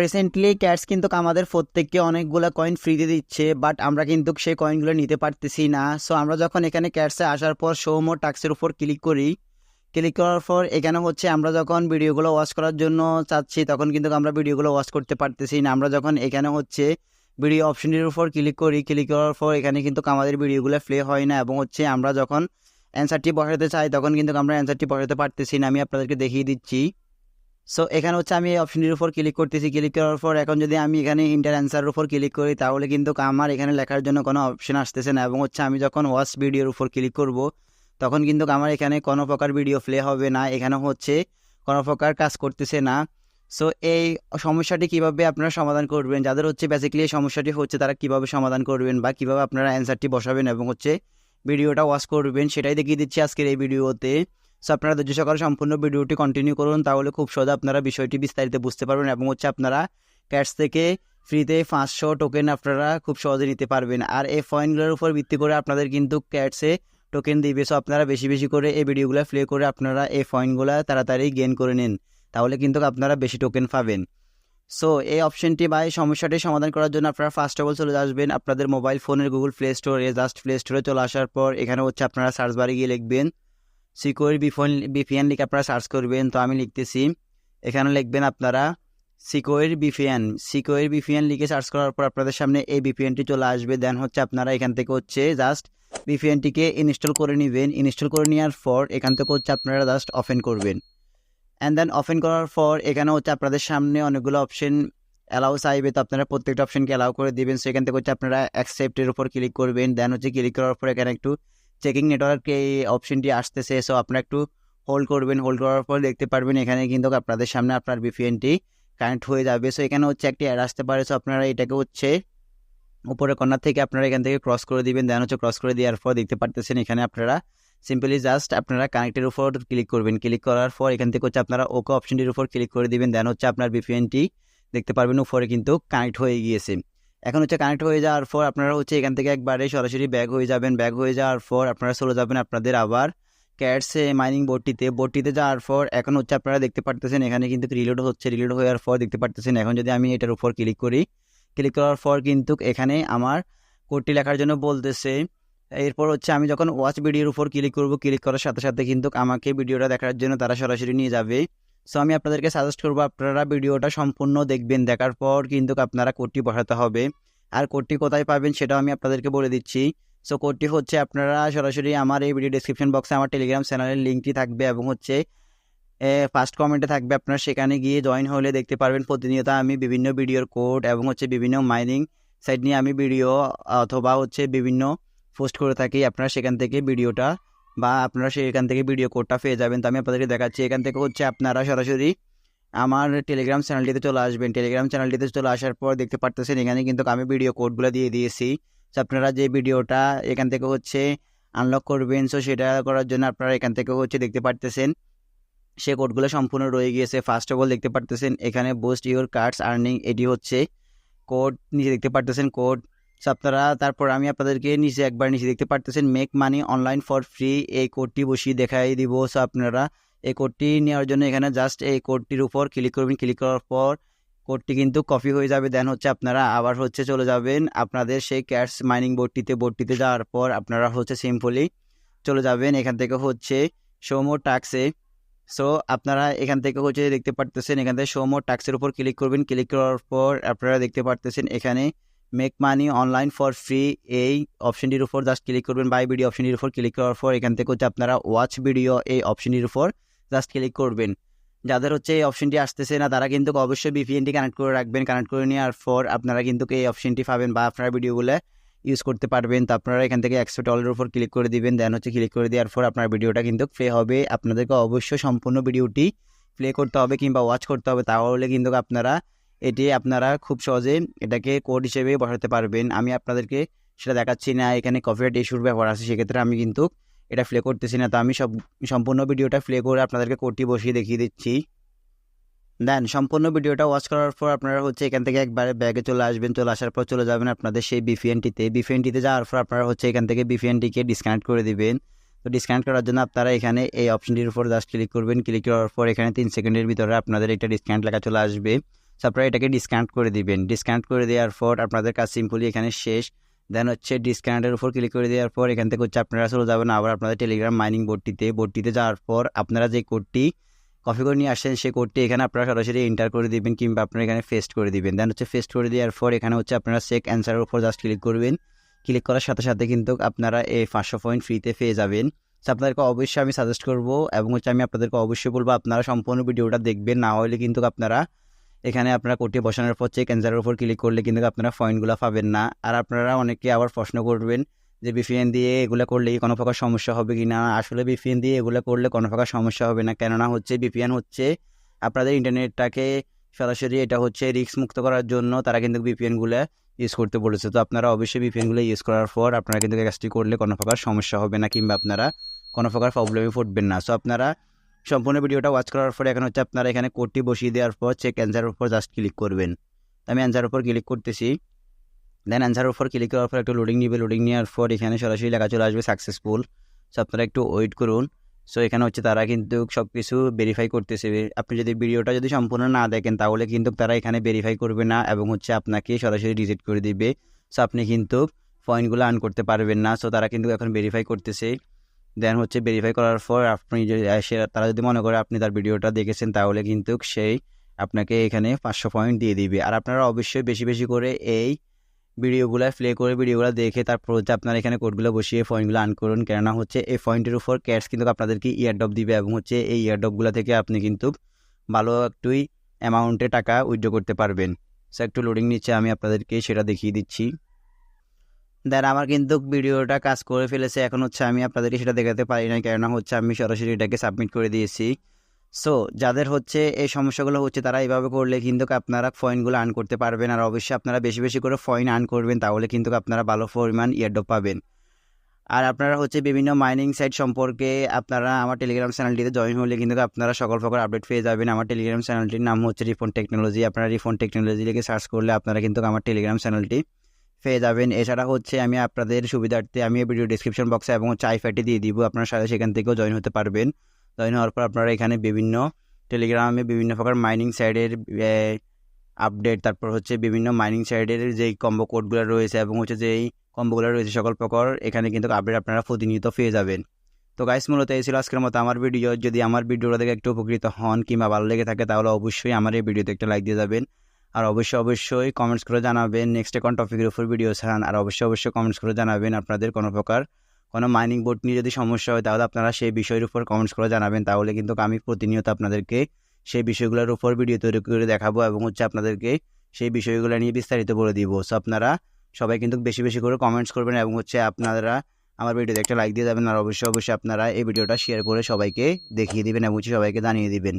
Recently cats কিন্তু আমাদের প্রত্যেককে অনেকগুলো কয়েন ফ্রিতে দিচ্ছে বাট আমরা কিন্তু সেই কয়েনগুলো নিতে পারতেছি না। সো আমরা যখন এখানে ক্যাটসে আসার পর শোমো টাক্সের উপর ক্লিক করি ক্লিক করার পর এখানে হচ্ছে আমরা যখন ভিডিওগুলো ওয়াচ করার জন্য চাচ্ছি, তখন কিন্তু আমরা ভিডিওগুলো ওয়াচ করতে পারতেছি না। আমরা যখন এখানে হচ্ছে ভিডিও অপশনটির উপর ক্লিক করি ক্লিক করার পর এখানে কিন্তু আমাদের ভিডিওগুলো প্লে হয় না এবং হচ্ছে আমরা যখন অ্যান্সারটি বসাতে চাই, তখন কিন্তু আমরা অ্যান্সারটি বসাতে পারতেছি না। আমি আপনাদেরকে দেখিয়ে দিচ্ছি। সো এখানে হচ্ছে আমি অপশনটির উপর ক্লিক করতেছি। ক্লিক করার পর এখন যদি আমি এখানে ইন্টার অ্যান্সারের উপর ক্লিক করি, তাহলে কিন্তু আমার এখানে লেখার জন্য কোনো অপশন আসতেছে না। এবং হচ্ছে আমি যখন ওয়াচ ভিডিওর উপর ক্লিক করব, তখন কিন্তু আমার এখানে কোনো প্রকার ভিডিও প্লে হবে না। এখানে হচ্ছে কোনো প্রকার কাজ করতেছে না। সো এই সমস্যাটি কীভাবে আপনারা সমাধান করবেন? যাদের হচ্ছে বেসিক্যালি এই সমস্যাটি হচ্ছে, তারা কীভাবে সমাধান করবেন? বা কীভাবে আপনারা অ্যান্সারটি বসাবেন? এবং হচ্ছে ভিডিওটা ওয়াচ করবেন? সেটাই দেখিয়ে দিচ্ছি আজকের এই ভিডিওতে সো আপনারা ধৈর্য সহকারে সম্পূর্ণ ভিডিওটি কন্টিনিউ করুন, তাহলে খুব সহজে আপনারা বিষয়টি বিস্তারিত বুঝতে পারবেন এবং হচ্ছে আপনারা ক্যাটস থেকে ফ্রিতে পাঁচশো টোকেন আপনারা খুব সহজে নিতে পারবেন। আর এই পয়েন্টগুলোর উপর ভিত্তি করে আপনাদের কিন্তু ক্যাটসে টোকেন দিবে। সো আপনারা বেশি বেশি করে এই ভিডিওগুলো প্লে করে আপনারা এই পয়েন্টগুলো তাড়াতাড়ি গেন করে নিন, তাহলে কিন্তু আপনারা বেশি টোকেন পাবেন। সো এই অপশনটি বা এই সমস্যাটি সমাধান করার জন্য আপনারা ফার্স্ট অফ অল চলে আসবেন আপনাদের মোবাইল ফোনের গুগল প্লে স্টোরে জাস্ট প্লে স্টোরে চলে আসার পর এখানে হচ্ছে আপনারা সার্চ বারে গিয়ে লিখবেন সিকিউর বিফোন, বিপিএন লিখে আপনারা সার্চ করবেন। তো আমি লিখতেছি, এখানে লিখবেন আপনারা সিকোয়ের বিপিএন। সিকোয়ের বিপিএন লিখে সার্চ করার পর আপনাদের সামনে এই বিপিএনটি চলে আসবে। দেন হচ্ছে আপনারা এখান থেকে হচ্ছে জাস্ট বিপিএনটিকে ইনস্টল করে নেবেন। ইনস্টল করে নেওয়ার পর এখান থেকে হচ্ছে আপনারা জাস্ট ওপেন করবেন। অ্যান্ড দেন ওপেন করার পর এখানে হচ্ছে আপনাদের সামনে অনেকগুলো অপশন অ্যালাউ চাইবে। তো আপনারা প্রত্যেকটা অপশনকে অ্যালাউ করে দেবেন। সেখান থেকে হচ্ছে আপনারা অ্যাকসেপ্টের উপর ক্লিক করবেন। দেন হচ্ছে ক্লিক করার পর এখানে একটু চেকিং নেটওয়ার্ক এই অপশনটি আসতেছে সো আপনারা একটু হোল্ড করবেন হোল্ড করার পর দেখতে পারবেন এখানে কিন্তু আপনাদের সামনে আপনার বিপিএনটি কানেক্ট হয়ে যাবে। সো এখানে হচ্ছে একটি অ্যাড আসতে পারে সো আপনারা এটাকে হচ্ছে উপরে কর্নার থেকে আপনারা এখান থেকে ক্রস করে দিবেন দেন হচ্ছে ক্রস করে দেওয়ার পর দেখতে পারতেছেন এখানে আপনারা সিম্পলি জাস্ট আপনারা কানেক্টের উপর ক্লিক করবেন। ক্লিক করার পর এখান থেকে হচ্ছে আপনারা ওকে অপশনটির উপর ক্লিক করে দিবেন দেন হচ্ছে আপনার বিপিএনটি দেখতে পারবেন উপরে কিন্তু কানেক্ট হয়ে গিয়েছে। এখন হচ্ছে কানেক্ট হয়ে যাওয়ার পর আপনারা হচ্ছে এখান থেকে একবারে সরাসরি ব্যাগ হয়ে যাবেন। ব্যাগ হয়ে যাওয়ার পর আপনারা চলে যাবেন আপনাদের আবার ক্যাটসে মাইনিং বোর্ডটিতে বোর্ডটিতে যাওয়ার পর এখন হচ্ছে আপনারা দেখতে পারতেছেন, এখানে কিন্তু রিলোড হচ্ছে। রিলোড হওয়ার পর দেখতে পারতেছেন, এখন যদি আমি এটার উপর ক্লিক করি ক্লিক করার পর কিন্তু এখানে আমার কোডটি লেখার জন্য বলতেছে। এরপর হচ্ছে আমি যখন ওয়াচ ভিডিওর উপর ক্লিক করব ক্লিক করার সাথে সাথে কিন্তু আমাকে ভিডিওটা দেখার জন্য তারা সরাসরি নিয়ে যাবে। সো আমি আপনাদেরকে সাজেস্ট করব, আপনারা ভিডিওটা সম্পূর্ণ দেখবেন। দেখার পর কিন্তু আপনারা কোডটি বসাতে হবে। আর কোডটি কোথায় পাবেন সেটাও আমি আপনাদেরকে বলে দিচ্ছি। সো কোডটি হচ্ছে আপনারা সরাসরি আমার এই ভিডিও ডিসক্রিপশন বক্সে আমার টেলিগ্রাম চ্যানেলের লিঙ্কটি থাকবে এবং হচ্ছে ফার্স্ট কমেন্টে থাকবে। আপনারা সেখানে গিয়ে জয়েন হলে দেখতে পারবেন প্রতিনিয়ত আমি বিভিন্ন ভিডিওর কোড এবং হচ্ছে বিভিন্ন মাইনিং সাইট নিয়ে আমি ভিডিও অথবা হচ্ছে বিভিন্ন পোস্ট করে থাকি। আপনারা সেখান থেকে ভিডিওটা বা আপনারা সেখান থেকে ভিডিও কোডটা পেয়ে যাবেন। তো আমি আপনাদেরকে দেখাচ্ছি, এখান থেকে হচ্ছে আপনারা সরাসরি আমার টেলিগ্রাম চ্যানেলটিতে চলে আসবেন। টেলিগ্রাম চ্যানেলটিতে চলে আসার পর দেখতে পারতেছেন, এখানে কিন্তু আমি ভিডিও কোডগুলো দিয়ে দিয়েছি। তো আপনারা যে ভিডিওটা এখান থেকে হচ্ছে আনলক করবেন সো সেটা করার জন্য আপনারা এখান থেকে হচ্ছে দেখতে পারতেছেন, সে কোডগুলো সম্পূর্ণ রয়ে গিয়েছে। ফার্স্ট অফ অল দেখতে পারতেছেন, এখানে বুস্ট ইউর কার্ডস আর্নিং এটি হচ্ছে কোড নিচে দেখতে পারতেছেন কোড আপনারা তারপর আমি আপনাদেরকে নিচে একবার নিচে দেখতে পারতেছেন make money online for free এই কোডটি বসিয়ে দেখাই দিব। সো আপনারা এই কোডটি নেওয়ার জন্য এখানে জাস্ট এই কোডটির উপর ক্লিক করবেন। ক্লিক করার পর কোডটি কিন্তু কপি হয়ে যাবে। দেন হচ্ছে আপনারা আবার হচ্ছে চলে যাবেন আপনাদের সেই ক্যাশ মাইনিং বোর্ডটিতে বোর্ডটিতে যাওয়ার পর আপনারা হচ্ছে সিম্পলি চলে যাবেন। এখান থেকে হচ্ছে সোমো টাক্সে সো আপনারা এখান থেকে হচ্ছে দেখতে পারতেছেন, এখান থেকে সোমো টাক্সের উপর ক্লিক করবেন। ক্লিক করার পর আপনারা দেখতে পারতেছেন, এখানে make money online for free এই অপশনটির উপর জাস্ট ক্লিক করবেন বাই ভিডিও অপশনটির উপর ক্লিক করার পর এখান থেকে হচ্ছে আপনারা ওয়াচ ভিডিও এই অপশনটির উপর জাস্ট ক্লিক করবেন। যাদের হচ্ছে এই অপশনটি আসতেছে না, তারা কিন্তু অবশ্যই বিপিএনটি কানেক্ট করে রাখবেন। কানেক্ট করে নেওয়ার পর আপনারা কিন্তু এই অপশনটি পাবেন বা আপনারা ভিডিওগুলো ইউজ করতে পারবেন। তো আপনারা এখান থেকে অ্যাকসেপ্ট অলের উপর ক্লিক করে দিবেন। দেন হচ্ছে ক্লিক করে দেওয়ার পর আপনার ভিডিওটা কিন্তু প্লে হবে। আপনাদেরকে অবশ্যই সম্পূর্ণ ভিডিওটি প্লে করতে হবে কিংবা ওয়াচ করতে হবে। তাহলে কিন্তু আপনারা এটি আপনারা খুব সহজে এটাকে কোড হিসেবে বসাতে পারবেন। আমি আপনাদেরকে সেটা দেখাচ্ছি না, এখানে কপিরাইট ইস্যুর ব্যাপার আছে, সেক্ষেত্রে আমি কিন্তু এটা প্লে করতেছি না। তো আমি সব, সম্পূর্ণ ভিডিওটা প্লে করে আপনাদেরকে কোডটি বসিয়ে দেখিয়ে দিচ্ছি। দেন, সম্পূর্ণ ভিডিওটা ওয়াচ করার পর আপনারা হচ্ছে এখান থেকে একবারে ব্যাগে চলে আসবেন, চলে আসার পর চলে যাবেন আপনাদের সেই বিপিএনটিতে বিপিএনটিতে যাওয়ার পর আপনারা হচ্ছে এখান থেকে বিপিএনটিকে ডিসকানেক্ট করে দিবেন। তো ডিসকানেক্ট করার জন্য আপনারা এখানে এই অপশনটির উপর জাস্ট ক্লিক করবেন। ক্লিক করার পর এখানে তিন সেকেন্ডের ভিতরে আপনাদের এটা ডিসকানেক্ট লেখা চলে আসবে। আপনারা এটাকে ডিসকাউন্ট করে দিবেন। ডিসকাউন্ট করে দেওয়ার পর আপনাদের কাজ সিম্পলি এখানে শেষ। দেন হচ্ছে ডিসকাউন্টের উপর ক্লিক করে দেওয়ার পর এখান থেকে হচ্ছে আপনারা চলে যাবেন আবার আপনাদের টেলিগ্রাম মাইনিং বোর্ডটিতে বোর্ডটিতে যাওয়ার পর আপনারা যে কোডটি কপি করে নিয়ে আসছেন সেই কোডটি এখানে আপনারা সরাসরি এন্টার করে দিবেন কিংবা আপনারা এখানে ফেস্ট করে দিবেন। দেন হচ্ছে ফেস্ট করে দেওয়ার পর এখানে হচ্ছে আপনারা চেক অ্যান্সারের উপর জাস্ট ক্লিক করবেন। ক্লিক করার সাথে সাথে কিন্তু আপনারা এই পাঁচশো পয়েন্ট ফ্রিতে পেয়ে যাবেন। তো আপনাদেরকে অবশ্যই আমি সাজেস্ট করব এবং হচ্ছে আমি আপনাদেরকে অবশ্যই বলব আপনারা সম্পূর্ণ ভিডিওটা দেখবেন। না হলে কিন্তু আপনারা এখানে আপনারা কোটি বসানোর পর চেক অ্যান্সারের উপর ক্লিক করলে কিন্তু আপনারা পয়েন্টগুলো পাবেন না। আর আপনারা অনেকে আবার প্রশ্ন করবেন যে বিপিএন দিয়ে এগুলো করলে কি কোনো প্রকার সমস্যা হবে কি না? আসলে বিপিএন দিয়ে এগুলো করলে কোনো প্রকার সমস্যা হবে না। কেননা হচ্ছে বিপিএন হচ্ছে আপনাদের ইন্টারনেটটাকে সরাসরি এটা হচ্ছে রিস্ক মুক্ত করার জন্য তারা কিন্তু বিপিএনগুলো ইউজ করতে বলেছে। তো আপনারা অবশ্যই বিপিএনগুলো ইউজ করার পর আপনারা কিন্তু কাজটি করলে কোনো প্রকার সমস্যা হবে না কিংবা আপনারা কোনো প্রকার প্রবলেমে পড়বেন না। সো আপনারা সম্পূর্ণ ভিডিওটা ওয়াচ করার পর এখন হচ্ছে আপনারা এখানে কোডটি বসিয়ে দেওয়ার পর চেক অ্যান্সারের উপর জাস্ট ক্লিক করবেন। আমি অ্যান্সারের উপর ক্লিক করতেছি। দেন অ্যান্সারের উপর ক্লিক করার পর একটু লোডিং নিবে। লোডিং নেওয়ার পর এখানে সরাসরি লেখা চলে আসবে সাকসেসফুল সো আপনারা একটু ওয়েট করুন। সো এখানে হচ্ছে তারা কিন্তু সব কিছু ভেরিফাই করতেছে। আপনি যদি ভিডিওটা যদি সম্পূর্ণ না দেখেন, তাহলে কিন্তু তারা এখানে ভেরিফাই করবে না এবং হচ্ছে আপনাকে সরাসরি রিজেক্ট করে দিবে। সো আপনি কিন্তু পয়েন্টগুলো আর্ন করতে পারবেন না। সো তারা কিন্তু এখন ভেরিফাই করতেছে। দেন হচ্ছে ভেরিফাই করার পর আপনি যদি তারা যদি মনে করে আপনি তার ভিডিওটা দেখেছেন, তাহলে কিন্তু সেই আপনাকে এখানে পাঁচশো পয়েন্ট দিয়ে দিবে। আর আপনারা অবশ্যই বেশি বেশি করে এই ভিডিওগুলো প্লে করে ভিডিওগুলো দেখে তারপর হচ্ছে আপনারা এখানে কোডগুলো বসিয়ে পয়েন্টগুলো আর্ন করুন। কেননা হচ্ছে এই পয়েন্টের উপর ক্যাটস কিন্তু আপনাদেরকে ইয়ারডপ দিবে এবং হচ্ছে এই ইয়ারডপগুলো থেকে আপনি কিন্তু ভালো একটুই অ্যামাউন্টে টাকা উইথড্র করতে পারবেন। সো একটু লোডিং নিচ্ছে আমি আপনাদেরকে সেটা দেখিয়ে দিচ্ছি। দেন আমার কিন্তু ভিডিওটা কাজ করে ফেলেছে। এখন হচ্ছে আমি আপনাদেরকে সেটা দেখাতে পারি না কেননা হচ্ছে আমি সরাসরি এটাকে সাবমিট করে দিয়েছি। সো যাদের হচ্ছে এই সমস্যাগুলো হচ্ছে তারা এইভাবে করলে কিন্তু আপনারা ফয়েনগুলো আর্ন করতে পারবেন। আর অবশ্যই আপনারা বেশি বেশি করে ফয়েন আর্ন করবেন, তাহলে কিন্তু আপনারা ভালো পরিমাণ ইয়ারডপ পাবেন। আর আপনারা হচ্ছে বিভিন্ন মাইনিং সাইট সম্পর্কে আপনারা আমার টেলিগ্রাম চ্যানেলটিতে জয়েন হলে কিন্তু আপনারা সকল প্রকার আপডেট পেয়ে যাবেন। আমার টেলিগ্রাম চ্যানেলটির নাম হচ্ছে রিফোন টেকনোলজি আপনারা রিফোন টেকনোলজি লিখে সার্চ করলে আপনারা কিন্তু আমার টেলিগ্রাম চ্যানেলটি পেয়ে যাবেন। এছাড়া হচ্ছে আমি আপনাদের সুবিধার্থে আমি ভিডিও ডিসক্রিপশন বক্সে এবং চাই আইফাইটি দিয়ে দিব। আপনারা সাথে সেখান থেকেও জয়েন হতে পারবেন। জয়েন হওয়ার পর আপনারা এখানে বিভিন্ন টেলিগ্রামে বিভিন্ন প্রকার মাইনিং সাইডের আপডেট তারপর হচ্ছে বিভিন্ন মাইনিং সাইডের যেই কম্বো কোডগুলো রয়েছে এবং হচ্ছে যেই কম্বোগুলো রয়েছে সকল প্রকার, এখানে কিন্তু আপডেট আপনারা প্রতিনিয়ত পেয়ে যাবেন। তো গাইস মূলত এই ছিল আজকের মতো আমার ভিডিও যদি আমার ভিডিওটা দেখে একটু উপকৃত হন কিংবা ভালো লেগে থাকে, তাহলে অবশ্যই আমার এই ভিডিওতে একটা লাইক দিয়ে যাবেন। আর অবশ্যই অবশ্যই কমেন্টস করে জানাবেন। নেক্সট কোন টপিকের উপর ভিডিও চান আর অবশ্যই অবশ্যই কমেন্টস করে জানাবেন আপনাদের কোনো প্রকার কোনো মাইনিং বোর্ড নিয়ে যদি সমস্যা হয়, তাহলে আপনারা সেই বিষয়ের উপর কমেন্টস করে জানাবেন। তাহলে কিন্তু আমি প্রতিনিয়ত আপনাদেরকে সেই বিষয়গুলোর উপর ভিডিও তৈরি করে দেখাবো এবং হচ্ছে আপনাদেরকে সেই বিষয়গুলো নিয়ে বিস্তারিত বলে দিব। সো আপনারা সবাই কিন্তু বেশি বেশি করে কমেন্টস করবেন এবং হচ্ছে আপনারা আমার ভিডিওতে একটা লাইক দিয়ে যাবেন। আর অবশ্যই অবশ্যই আপনারা এই ভিডিওটা শেয়ার করে সবাইকে দেখিয়ে দিবেন এবং সবাইকে জানিয়ে দিবেন।